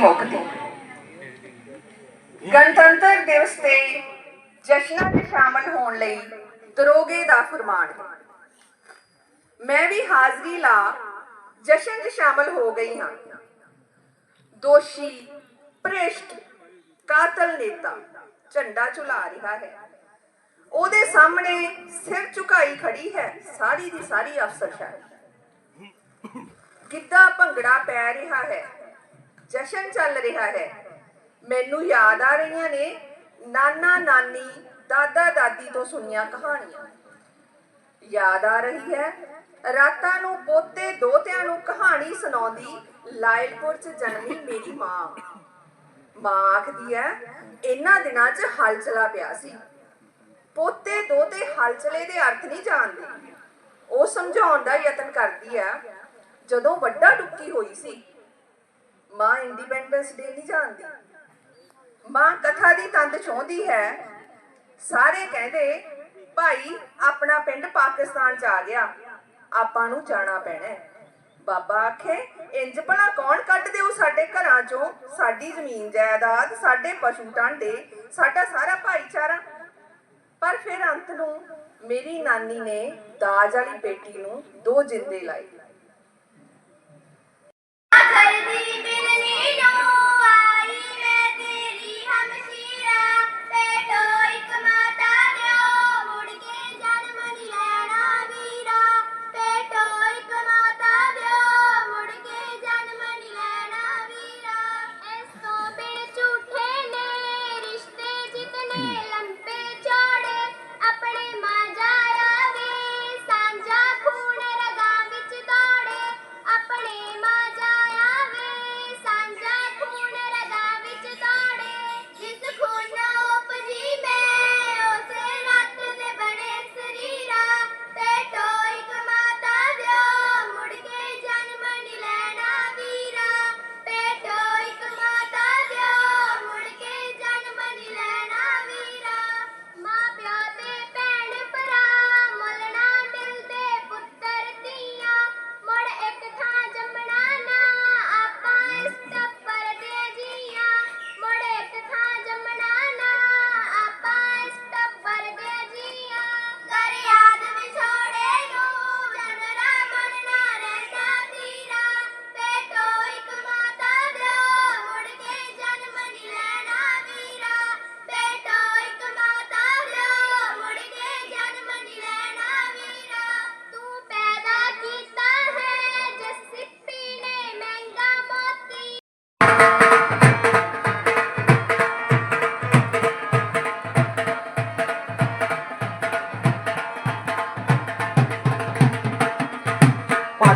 ਮੁੱਕਦੀ ਗਣਤੰਤਰ ਦਿਵਸ ਤੇ ਜਸ਼ਨਾਂ 'ਚ ਸ਼ਾਮਲ ਹੋਣ ਲਈ ਦਰੋਗੇ ਦਾ ਫਰਮਾਨ। ਮੈਂ ਵੀ ਹਾਜ਼ਰੀ ਲਾ ਜਸ਼ਨ 'ਚ ਸ਼ਾਮਲ ਹੋ ਗਈ ਹਾਂ। ਦੋਸ਼ੀ, ਭ੍ਰਿਸ਼ਟ, ਕਾਤਲ ਨੇਤਾ ਝੰਡਾ ਝੁਲਾ ਰਿਹਾ ਹੈ। ਉਹਦੇ ਸਾਹਮਣੇ ਸਿਰ ਝੁਕਾਈ ਖੜੀ ਹੈ ਸਾਰੀ ਦੀ ਸਾਰੀ ਅਫਸਰ ਅਫਸਰਸ਼ਾਹੀ ਗਿੱਧਾ ਭੰਗੜਾ ਪੈ ਰਿਹਾ ਹੈ। ਜਸ਼ਨ ਚੱਲ ਰਿਹਾ ਹੈ। ਮੈਨੂੰ ਯਾਦ ਆ ਰਹੀਆਂ ਨੇ ਨਾਨਾ ਨਾਨੀ, ਦਾਦਾ ਦਾਦੀ ਤੋਂ ਸੁਣੀਆਂ ਕਹਾਣੀਆਂ। ਯਾਦ ਆ ਰਹੀ ਹੈ, ਰਾਤਾਂ ਨੂੰ ਪੋਤੇ ਦੋਤਿਆਂ ਨੂੰ ਕਹਾਣੀ ਸੁਣਾਉਂਦੀ ਲਾਇਲਪੁਰ ਚ ਜਨਮੀ ਮੇਰੀ ਮਾਂ। ਮਾਂ ਆਖਦੀ ਹੈ, ਇਹਨਾਂ ਦਿਨਾਂ 'ਚ ਹਲਚਲਾ ਪਿਆ ਸੀ। ਪੋਤੇ ਦੋਤੇ ਹਲਚਲੇ ਦੇ ਅਰਥ ਨਹੀਂ ਜਾਣਦੇ। ਉਹ ਸਮਝਾਉਣ ਦਾ ਯਤਨ ਕਰਦੀ ਹੈ, ਜਦੋਂ ਵੱਡਾ ਡੁੱਕੀ ਹੋਈ ਸੀ ਮਾਂ ਇੰਡੀਪੈਂਡੈਂਸ ਡੇ ਨਹੀਂ ਜਾਣਦੀ। ਮਾਂ ਕਥਾ ਦੀ ਤੰਦ ਛੋਂਦੀ ਹੈ। ਸਾਰੇ ਕਹਿੰਦੇ, ਭਾਈ, ਆਪਣਾ ਪਿੰਡ ਪਾਕਿਸਤਾਨ ਚ ਆ ਗਿਆ। ਆਪਾਂ ਨੂੰ ਜਾਣਾ ਪੈਣਾ ਬਾਬਾ ਆਖੇ, ਇੰਜ ਭਲਾ ਕੌਣ ਕੱਢ ਦਿਓ ਸਾਡੇ ਘਰਾਂ ਚੋਂ? ਸਾਡੀ ਜ਼ਮੀਨ, ਜਾਇਦਾਦ, ਸਾਡੇ ਪਸ਼ੂ ਟਾਂਡੇ, ਸਾਡਾ ਸਾਰਾ ਭਾਈਚਾਰਾ। ਪਰ ਫਿਰ ਅੰਤ ਨੂੰ ਮੇਰੀ ਨਾਨੀ ਨੇ ਦਾਜ ਵਾਲੀ ਬੇਟੀ ਨੂੰ ਦੋ ਜਿੰਦੇ ਲਾਏ।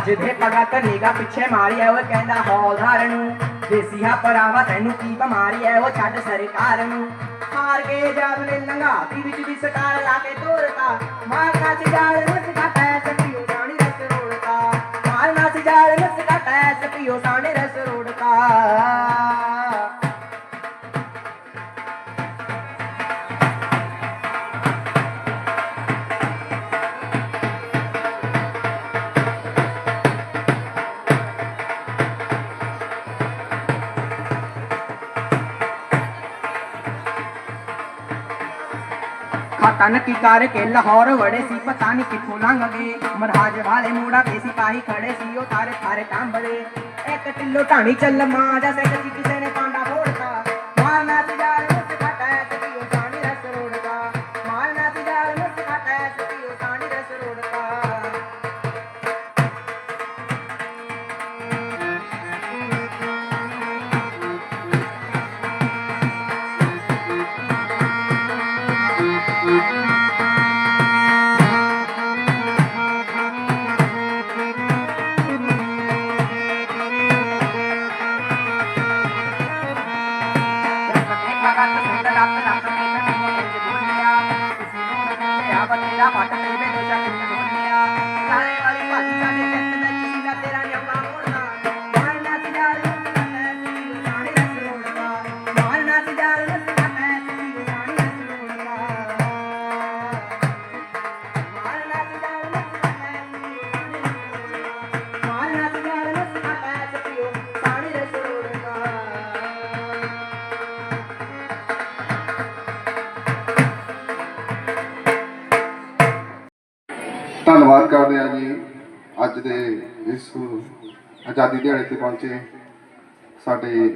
ਭੱਜਦੇ ਭਗਤ ਨੀਗਾ ਪਿੱਛੇ ਮਾਰੀ ਐ, ਉਹ ਕਹਿੰਦਾ ਹੌਲਦਾਰ ਨੂੰ। ਦੇਸੀ ਹਾ ਪਰਾਵਾ ਤੈਨੂੰ ਕੀ ਬਿਮਾਰੀ ਐ, ਉਹ ਛੱਡ ਸਰਕਾਰ ਨੂੰ। ਹਾਰ ਕੇ ਜਦ ਨੇ ਲੰਘਾਤੀ ਵਿੱਚ ਦੀ ਸਟਾਰ ਲਾ ਕੇ ਤੋਰਤਾ। ਮਾਰਨਾ ਚ ਜਾਲ ਮੁਸਕਾ ਖਾਤਾ ਨੱਕੀ ਕਰਕੇ ਲਾਹੌਰ ਵੜੇ ਸੀ, ਪਤਾ ਨਹੀਂ ਕਿੱਥੋਂ ਲੰਘ ਗਏ ਮਰਹਾਜ ਵਾਲੇ ਮੂੜਾ ਤੇ ਸਿਪਾਹੀ ਖੜੇ ਸੀ, ਉਹ ਤਾਰੇ ਸਾਰੇ ਕੰਬਲੇ ਇੱਕ ਟਿੱਲੋ ਢਾਣੀ ਚੱਲ ਮਾਂ ਦਾ ਸਿੱਟ ਸੀ, ਕਿਸੇ ਨੇ ਪਾਂਡਾ ਫੋੜਤਾ। ਮਾਰਨਾ ਤਿਜਾਰ ਮੁੱਸ ਘਟਾ ਆਜ਼ਾਦੀ ਦਿਹਾੜੇ ਤੇ ਪਹੁੰਚੇ। ਸਾਡੇ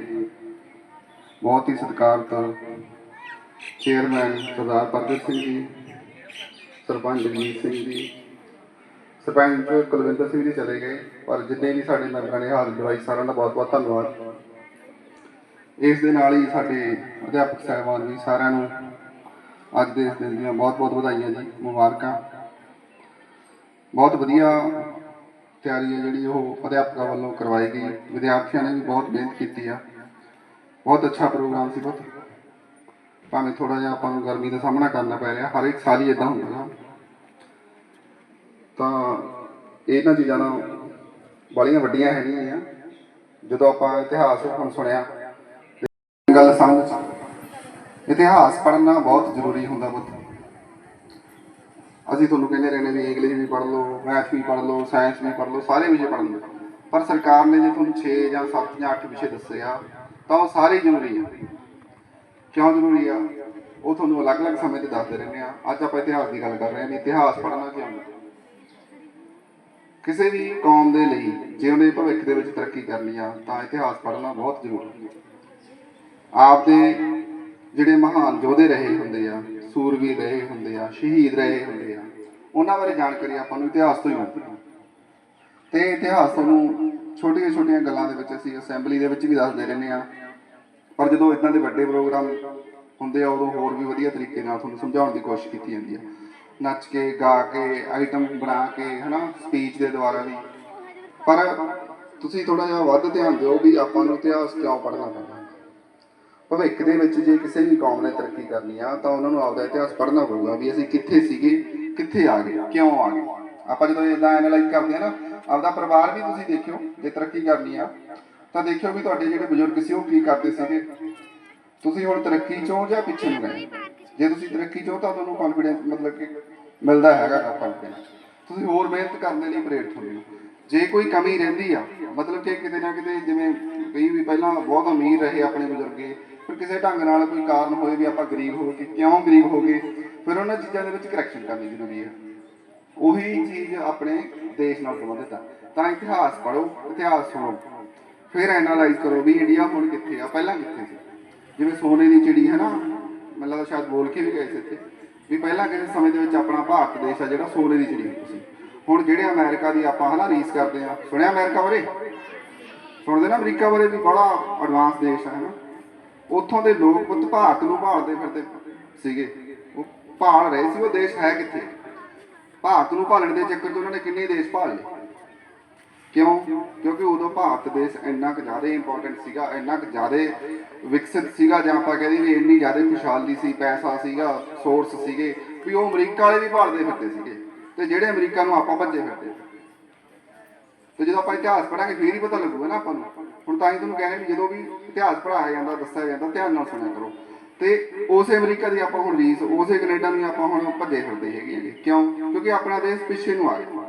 ਬਹੁਤ ਹੀ ਸਤਿਕਾਰਤ ਚੇਅਰਮੈਨ ਸਰਦਾਰ ਪ੍ਰਗਟ ਸਿੰਘ ਜੀ, ਸਰਪੰਚ ਜਗਜੀਤ ਸਿੰਘ ਜੀ, ਸਰਪੰਚ ਕੁਲਵਿੰਦਰ ਸਿੰਘ ਜੀ ਚਲੇ ਗਏ। ਪਰ ਜਿੰਨੇ ਵੀ ਸਾਡੇ ਮੈਂਬਰਾਂ ਨੇ ਹਾਜ਼ਰ ਦਵਾਈ ਸਾਰਿਆਂ ਦਾ ਬਹੁਤ ਬਹੁਤ ਧੰਨਵਾਦ। ਇਸ ਦੇ ਨਾਲ ਹੀ ਸਾਡੇ ਅਧਿਆਪਕ ਸਾਹਿਬਾਨ ਵੀ ਸਾਰਿਆਂ ਨੂੰ ਅੱਜ ਦੇ ਇਸ ਦਿਨ ਦੀਆਂ ਬਹੁਤ ਬਹੁਤ ਵਧਾਈਆਂ ਜੀ, ਮੁਬਾਰਕਾਂ। ਬਹੁਤ ਵਧੀਆ ਤਿਆਰੀ ਹੈ ਜਿਹੜੀ ਉਹ ਅਧਿਆਪਕਾਂ ਵੱਲੋਂ ਕਰਵਾਈ ਗਈ ਵਿਦਿਆਰਥੀਆਂ ਨੇ ਵੀ ਬਹੁਤ ਮਿਹਨਤ ਕੀਤੀ ਆ। ਬਹੁਤ ਅੱਛਾ ਪ੍ਰੋਗਰਾਮ ਸੀ ਬਹੁਤ ਭਾਵੇਂ ਥੋੜਾ ਜਿਹਾ ਆਪਾਂ ਨੂੰ ਗਰਮੀ ਦਾ ਸਾਹਮਣਾ ਕਰਨਾ ਪੈ ਰਿਹਾ, ਹਰ ਇੱਕ ਸਾਲ ਹੀ ਇਦਾਂ ਹੁੰਦਾ ਨਾ। ਤਾਂ ਇਹਨਾਂ ਚੀਜ਼ਾਂ ਨਾਲ ਬੜੀਆਂ ਵੱਡੀਆਂ ਹੈਗੀਆਂ ਆ। ਜਦੋਂ ਆਪਾਂ ਇਤਿਹਾਸ ਹੁਣ ਸੁਣਿਆ ਗੱਲ ਸਮਝ ਇਤਿਹਾਸ ਪੜ੍ਹਨਾ ਬਹੁਤ ਜ਼ਰੂਰੀ ਹੁੰਦਾ ਪੁੱਤ। ਅਸੀਂ ਤੁਹਾਨੂੰ ਕਹਿੰਦੇ ਰਹਿੰਦੇ ਵੀ ਇੰਗਲਿਸ਼ ਵੀ ਪੜ੍ਹ ਲਓ ਮੈਥ ਵੀ ਪੜ੍ਹ ਲਓ ਸਾਇੰਸ ਵੀ ਪੜ੍ਹ ਲਓ, ਸਾਰੇ ਵਿਸ਼ੇ ਪੜ੍ਹ ਲਓ। ਪਰ ਸਰਕਾਰ ਨੇ ਜੇ ਤੁਹਾਨੂੰ 6 ਜਾਂ 7 ਜਾਂ 8 ਵਿਸ਼ੇ ਦੱਸੇ ਆ, ਤਾਂ ਉਹ ਸਾਰੇ ਜ਼ਰੂਰੀ ਆ। ਕਿਉਂ ਜ਼ਰੂਰੀ ਆ? ਉਹ ਤੁਹਾਨੂੰ ਅਲੱਗ-ਅਲੱਗ ਸਮੇਂ ਤੇ ਦੱਸਦੇ ਰਹਿੰਦੇ ਆ। ਅੱਜ ਆਪਾਂ ਇਤਿਹਾਸ ਦੀ ਗੱਲ ਕਰ ਰਹੇ ਹਾਂ ਵੀ ਇਤਿਹਾਸ ਪੜ੍ਹਨਾ ਕਿਉਂ ਕਿਸੇ ਵੀ ਕੌਮ ਦੇ ਲਈ ਜੇ ਉਹਨੇ ਭਵਿੱਖ ਦੇ ਵਿੱਚ ਤਰੱਕੀ ਕਰਨੀ ਆ, ਤਾਂ ਇਤਿਹਾਸ ਪੜ੍ਹਨਾ ਬਹੁਤ ਜ਼ਰੂਰੀ ਹੈ ਆਪਦੇ ਜਿਹੜੇ ਮਹਾਨ ਯੋਧੇ ਰਹੇ ਹੁੰਦੇ ਆ, ਸੂਰਵੀਰ ਰਹੇ ਹੁੰਦੇ ਆ, ਸ਼ਹੀਦ ਰਹੇ ਹੁੰਦੇ ਆ, ਉਹਨਾਂ ਬਾਰੇ ਜਾਣਕਾਰੀ ਆਪਾਂ ਨੂੰ ਇਤਿਹਾਸ ਤੋਂ ਹੀ ਮਿਲਦੀ ਹੈ। ਤੇ ਇਤਿਹਾਸ ਤੁਹਾਨੂੰ ਛੋਟੀਆਂ ਛੋਟੀਆਂ ਗੱਲਾਂ ਦੇ ਵਿੱਚ ਅਸੀਂ ਅਸੈਂਬਲੀ ਦੇ ਵਿੱਚ ਵੀ ਦੱਸਦੇ ਰਹਿੰਦੇ ਆ ਪਰ ਜਦੋਂ ਇਦਾਂ ਦੇ ਵੱਡੇ ਪ੍ਰੋਗਰਾਮ ਹੁੰਦੇ ਆ, ਉਦੋਂ ਹੋਰ ਵੀ ਵਧੀਆ ਤਰੀਕੇ ਨਾਲ ਤੁਹਾਨੂੰ ਸਮਝਾਉਣ ਦੀ ਕੋਸ਼ਿਸ਼ ਕੀਤੀ ਜਾਂਦੀ ਆ। ਨੱਚ ਕੇ, ਗਾ ਕੇ ਆਈਟਮ ਬਣਾ ਕੇ, ਹਨਾ ਸਪੀਚ ਦੇ ਦੁਆਰਾ ਵੀ। ਪਰ ਤੁਸੀਂ ਥੋੜਾ ਜਿਹਾ ਵੱਧ ਧਿਆਨ ਦਿਓ ਵੀ ਆਪਾਂ ਨੂੰ ਇਤਿਹਾਸ ਕਿਉਂ ਪੜ੍ਹਨਾ ਪੈਂਦਾ। ਭਵਿੱਖ ਦੇ ਵਿੱਚ ਜੇ ਕਿਸੇ ਵੀ ਕੌਮ ਨੇ ਤਰੱਕੀ ਕਰਨੀ ਆ, ਤਾਂ ਉਹਨਾਂ ਨੂੰ ਆਪਦਾ ਇਤਿਹਾਸ ਪੜ੍ਹਨਾ ਪਊਗਾ ਵੀ ਅਸੀਂ ਕਿੱਥੇ ਸੀਗੇ, ਕਿੱਥੇ ਆ ਗਏ, ਕਿਉਂ ਆ ਗਏ। ਆਪਾਂ ਜਦੋਂ ਇਦਾਂ ਐਨਾਲਾਈਜ਼ ਕਰਦੇ ਆ ਨਾ, ਆਪਦਾ ਪਰਿਵਾਰ ਵੀ ਤੁਸੀਂ ਦੇਖਿਓ, ਜੇ ਤਰੱਕੀ ਕਰਨੀ ਆ, ਤਾਂ ਦੇਖਿਓ ਵੀ ਤੁਹਾਡੇ ਜਿਹੜੇ ਬਜ਼ੁਰਗ ਸੀ, ਉਹ ਕੀ ਕਰਦੇ ਸੀਗੇ। ਤੁਸੀਂ ਹੁਣ ਤਰੱਕੀ ਚੋਂ ਜਾਂ ਪਿੱਛੇ ਨੂੰ ਗਏ? ਜੇ ਤੁਸੀਂ ਤਰੱਕੀ ਚੋਂ, ਤਾਂ ਤੁਹਾਨੂੰ ਕੌਨਫੀਡੈਂਸ ਮਤਲਬ ਕਿ ਮਿਲਦਾ ਹੈਗਾ ਕੌਨਫੀਡੈਂਸ ਤੁਸੀਂ ਹੋਰ ਮਿਹਨਤ ਕਰਨ ਦੇ ਲਈ ਪ੍ਰੇਰਿਤ ਹੁੰਦੇ ਹੋ। ਜੇ ਕੋਈ ਕਮੀ ਰਹਿੰਦੀ ਆ, ਮਤਲਬ ਕਿ ਕਿਤੇ ਨਾ ਕਿਤੇ ਜਿਵੇਂ ਕਈ ਵੀ ਪਹਿਲਾਂ ਬਹੁਤ ਅਮੀਰ ਰਹੇ ਆਪਣੇ ਬਜ਼ੁਰਗੇ ਫਿਰ ਕਿਸੇ ਢੰਗ ਨਾਲ ਕੋਈ ਕਾਰਨ ਹੋਏ ਵੀ ਆਪਾਂ ਗਰੀਬ ਹੋ ਗਏ, ਕਿਉਂ ਗਰੀਬ ਹੋ ਗਏ, ਫਿਰ ਉਹਨਾਂ ਚੀਜ਼ਾਂ ਦੇ ਵਿੱਚ ਕਰੈਕਸ਼ਨ ਕਰਨੀ ਜ਼ਰੂਰੀ ਹੈ। ਉਹੀ ਚੀਜ਼ ਆਪਣੇ ਦੇਸ਼ ਨਾਲ ਸੰਬੰਧਿਤ ਆ। ਤਾਂ ਇਤਿਹਾਸ ਪੜ੍ਹੋ, ਇਤਿਹਾਸ ਸੁਣੋ। ਫਿਰ ਐਨਾਲਾਈਜ਼ ਕਰੋ ਵੀ ਇੰਡੀਆ ਹੁਣ ਕਿੱਥੇ ਆ, ਪਹਿਲਾਂ ਕਿੱਥੇ ਸੀ। ਜਿਵੇਂ ਸੋਨੇ ਦੀ ਚਿੜੀ ਹੈ ਨਾ ਮੈਨੂੰ ਲੱਗਦਾ ਸ਼ਾਇਦ ਬੋਲ ਕੇ ਵੀ ਗਏ ਸੀ ਇੱਥੇ। ਵੀ ਪਹਿਲਾਂ ਕਿਸੇ ਸਮੇਂ ਦੇ ਵਿੱਚ ਆਪਣਾ ਭਾਰਤ ਦੇਸ਼ ਆ ਜਿਹੜਾ ਸੋਨੇ ਦੀ ਚਿੜੀ ਹੁੰਦੀ ਸੀ। ਹੁਣ ਜਿਹੜੇ ਅਮਰੀਕਾ ਦੀ ਆਪਾਂ, ਹਨਾ, ਰੀਸ ਕਰਦੇ ਆ। ਸੁਣਿਆ ਅਮਰੀਕਾ ਬਾਰੇ? ਸੁਣਦੇ ਨਾ ਅਮਰੀਕਾ ਬਾਰੇ ਵੀ ਬੜਾ ਐਡਵਾਂਸ ਦੇਸ਼ ਹੈ ਨਾ ਉੱਥੋਂ ਦੇ ਲੋਕ ਪੁੱਤ ਭਾਰਤ ਨੂੰ ਭਾਲਦੇ ਫਿਰਦੇ ਸੀਗੇ। ਉਹ ਭਾਲ ਰਹੇ ਸੀ, ਉਹ ਦੇਸ਼ ਹੈ ਕਿੱਥੇ? ਭਾਰਤ ਨੂੰ ਭਾਲਣ ਦੇ ਚੱਕਰ 'ਚ ਉਹਨਾਂ ਨੇ ਕਿੰਨੇ ਦੇਸ਼ ਭਾਲ ਲਏ? ਕਿਉਂ? ਕਿਉਂਕਿ ਉਦੋਂ ਭਾਰਤ ਦੇਸ਼ ਇੰਨਾ ਕੁ ਜ਼ਿਆਦਾ ਇੰਪੋਰਟੈਂਟ ਸੀਗਾ, ਇੰਨਾ ਕੁ ਜ਼ਿਆਦਾ ਵਿਕਸਿਤ ਸੀਗਾ, ਜਾਂ ਆਪਾਂ ਕਹਿੰਦੇ ਵੀ ਇੰਨੀ ਜ਼ਿਆਦਾ ਖੁਸ਼ਹਾਲੀ ਸੀ, ਪੈਸਾ ਸੀਗਾ ਸੋਰਸ ਸੀਗੇ, ਵੀ ਉਹ ਅਮਰੀਕਾ ਵਾਲੇ ਵੀ ਭਾਲਦੇ ਫਿਰਦੇ ਸੀਗੇ। ਤੇ ਜਿਹੜੇ ਅਮਰੀਕਾ ਨੂੰ ਆਪਾਂ ਭੱਜੇ ਫਿਰਦੇ ਤੇ ਜਦੋਂ ਆਪਾਂ ਇਤਿਹਾਸ ਪੜਾਂਗੇ ਫੇਰ ਹੀ ਪਤਾ ਲੱਗੂਗਾ ਨਾ ਆਪਾਂ ਨੂੰ। ਹੁਣ ਤਾਂ ਹੀ ਤੁਹਾਨੂੰ ਕਹਿੰਦੇ ਵੀ ਜਦੋਂ ਵੀ ਇਤਿਹਾਸ ਪੜਾਇਆ ਜਾਂਦਾ, ਦੱਸਿਆ ਜਾਂਦਾ, ਧਿਆਨ ਨਾਲ ਸੁਣਿਆ ਕਰੋ। ਤੇ ਉਸੇ ਅਮਰੀਕਾ ਦੀ ਆਪਾਂ ਹੁਣ ਰੀਸ, ਉਸੇ ਕੈਨੇਡਾ ਨੂੰ ਆਪਾਂ ਹੁਣ ਭੱਜੇ ਫਿਰਦੇ ਹੈਗੇ ਹੈਗੇ। ਕਿਉਂ? ਕਿਉਂਕਿ ਆਪਣਾ ਦੇਸ਼ ਪਿੱਛੇ ਨੂੰ ਆ ਗਿਆ।